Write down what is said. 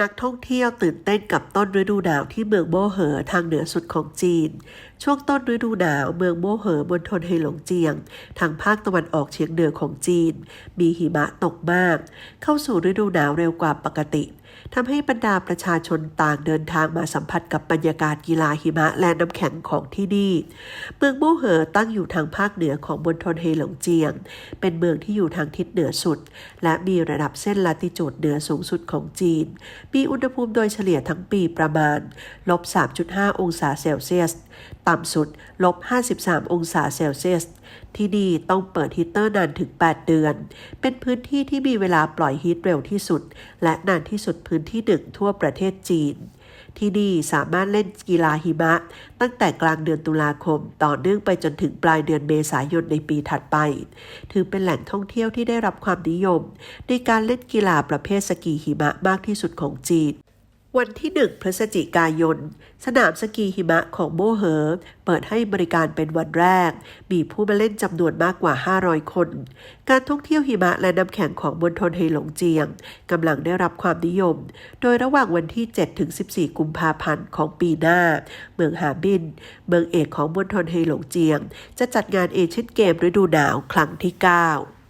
นักท่องเที่ยวตื่นเต้นกับต้นฤดูหนาวที่เมืองโมเหอทางเหนือสุดของจีน ช่วงต้นฤดูหนาวเมืองโมเหอบนทนเฮหลงเจียง ทางภาคตะวันออกเฉียงเหนือของจีน มีหิมะตกมาก เข้าสู่ฤดูหนาวเร็วกว่าปกติ ทำให้บรรดาประชาชนต่างเดินทางมาสัมผัสกับบรรยากาศกีฬาหิมะและน้ำแข็งของที่นี่ เมืองโมเหอตั้งอยู่ทางภาคเหนือของมณฑลเฮหลงเจียง เป็นเมืองที่อยู่ทางทิศเหนือสุด และมีระดับเส้นลาติจูดเหนือสูงสุดของจีน มีอุณหภูมิโดยเฉลี่ยทั้งปีประมาณลบ3.5 องศาเซลเซียสต่ำสุดลบ 53 องศาเซลเซียส ที่นี่ต้องเปิดฮีตเตอร์นานถึง 8 เดือน เป็นพื้นที่ที่มีเวลาปล่อยฮีทเร็วที่สุด และนานที่สุดพื้นที่หนึ่งทั่วประเทศจีน ที่นี่สามารถเล่นกีฬาหิมะ ตั้งแต่กลางเดือนตุลาคม ต่อเนื่องไปจนถึงปลายเดือนเมษายนในปีถัดไป ถือเป็นแหล่งท่องเที่ยวที่ได้รับความนิยม ในการเล่นกีฬาประเภทสกีหิมะมากที่สุดของจีน วันที่ 1 พฤศจิกายน สนามสกีหิมะของโมเหอ เปิดให้บริการเป็นวันแรก มีผู้มาเล่นจำนวนมากกว่า 500 คน การท่องเที่ยวหิมะและน้ำแข็งของมณฑลเฮหลงเจียงกำลังได้รับความนิยม โดยระหว่างวันที่ 7-14 กุมภาพันธ์ของปีหน้า เมืองหาบิน เมืองเอกของมณฑลเฮหลงเจียง จะจัดงานเอเชียนเกมฤดูหนาวครั้งที่ 9